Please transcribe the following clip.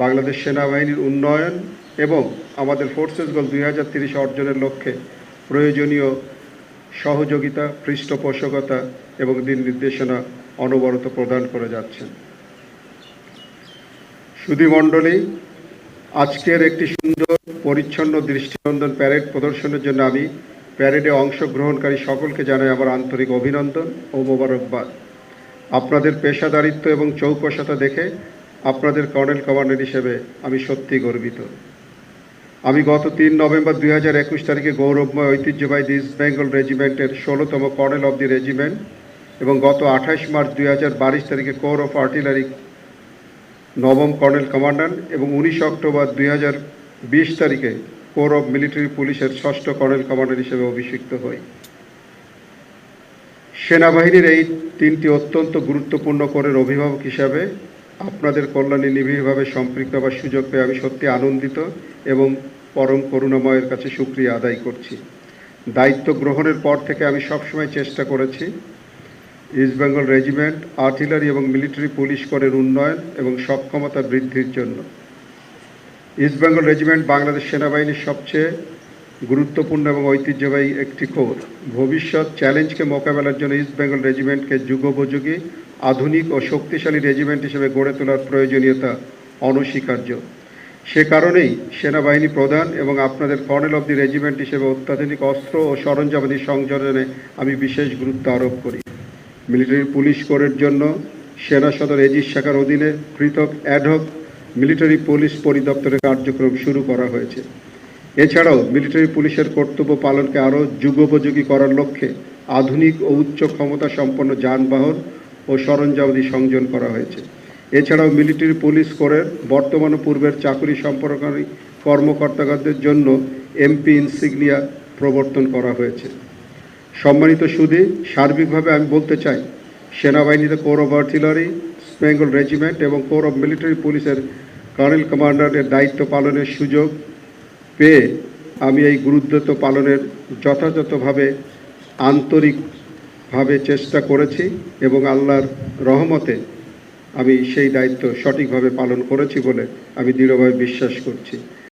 বাংলাদেশ সেনাবাহিনীর উন্নয়ন এবং আমাদের ফোর্সেস গোল দুই হাজার তিরিশ অর্জনের লক্ষ্যে প্রয়োজনীয় সহযোগিতা, পৃষ্ঠপোষকতা এবং দিন নির্দেশনা অনবরত প্রদান করে যাচ্ছেন। সুধীমণ্ডলী আজকের একটি সুন্দর, পরিচ্ছন্ন দৃষ্টিনন্দন প্যারেড প্রদর্শনের জন্য আমি প্যারেডে অংশগ্রহণকারী সকলকে জানাই আমার আন্তরিক অভিনন্দন ও মোবারকবাদ। আপনাদের পেশাদারিত্ব এবং চৌকসতা দেখে আপনাদের কর্নেল কমান্ডার হিসেবে আমি সত্যি গর্বিত। আমি গত তিন নভেম্বর দুই হাজার একুশ তারিখে গৌরবময় ঐতিহ্যবাহী ইস্ট বেঙ্গল রেজিমেন্টের ষোলোতম কর্নেল অব দি রেজিমেন্ট এবং গত আঠাশ মার্চ দুই হাজার বাইশ তারিখে কোর অফ আর্টিলারি নবম কর্নেল কমান্ডার এবং উনিশ অক্টোবর দুই হাজার বিশ তারিখে কোর অফ মিলিটারি পুলিশের ষষ্ঠ কর্নেল কমান্ডার হিসেবে অভিষিক্ত হই। সেনাবাহিনীর এই তিনটি অত্যন্ত গুরুত্বপূর্ণ করের অভিভাবক হিসাবে আপনাদের কল্যাণে নিবিড়ভাবে সম্পৃক্ত হওয়ার সুযোগ পেয়ে আমি সত্যি আনন্দিত এবং পরম করুণাময়ের কাছে সুক্রিয়া আদায় করছি। দায়িত্ব গ্রহণের পর থেকে আমি সবসময় চেষ্টা করেছি ইস্ট বেঙ্গল রেজিমেন্ট আর্টিলারি এবং মিলিটারি পুলিশ করের উন্নয়ন এবং সক্ষমতা বৃদ্ধির জন্য। ইস্ট বেঙ্গল রেজিমেন্ট বাংলাদেশ সেনাবাহিনীর সবচেয়ে গুরুত্বপূর্ণ এবং ঐতিহ্যবাহী একটি কোর ভবিষ্যৎ চ্যালেঞ্জকে মোকাবেলার জন্য ইস্ট বেঙ্গল রেজিমেন্টকে যুগোপযোগী আধুনিক ও শক্তিশালী রেজিমেন্ট হিসেবে গড়ে তোলার প্রয়োজনীয়তা অনস্বীকার্য। সে কারণেই সেনাবাহিনী প্রধান এবং আপনাদের কর্নেল অব দি রেজিমেন্ট হিসেবে অত্যাধুনিক অস্ত্র ও সরঞ্জামাদি সংযোজনে আমি বিশেষ গুরুত্ব আরোপ করি। মিলিটারি পুলিশ কোরের জন্য সেনা সদর এজিস শাখার অধীনে পৃথক অ্যাডহক মিলিটারি পুলিশ পরিদপ্তরের কার্যক্রম শুরু করা হয়েছে। এছাড়াও মিলিটারি পুলিশের কর্তব্য পালনকে আরও যুগোপযোগী করার লক্ষ্যে আধুনিক ও উচ্চ ক্ষমতা সম্পন্ন যানবাহন ও সরঞ্জামাদি সংযোজন করা হয়েছে। এছাড়াও মিলিটারি পুলিশ কোরের বর্তমান পূর্বের চাকরি সম্পর্ককারী কর্মকর্তাদের জন্য এমপি ইনসিগনিয়া প্রবর্তন করা হয়েছে। সম্মানিত সুদী, সার্বিকভাবে আমি বলতে চাই, সেনাবাহিনীতে corps of artillery Bengal regiment এবং কোর অফ মিলিটারি পুলিশের কর্নেল কমান্ডারের দায়িত্ব পালনের সুযোগ পেয়ে আমি এই গুরুত্ব পালনের যথাযথভাবে আন্তরিকভাবে চেষ্টা করেছি এবং আল্লাহর রহমতে আমি সেই দায়িত্ব সঠিকভাবে পালন করেছি বলে আমি দৃঢ়ভাবে বিশ্বাস করছি।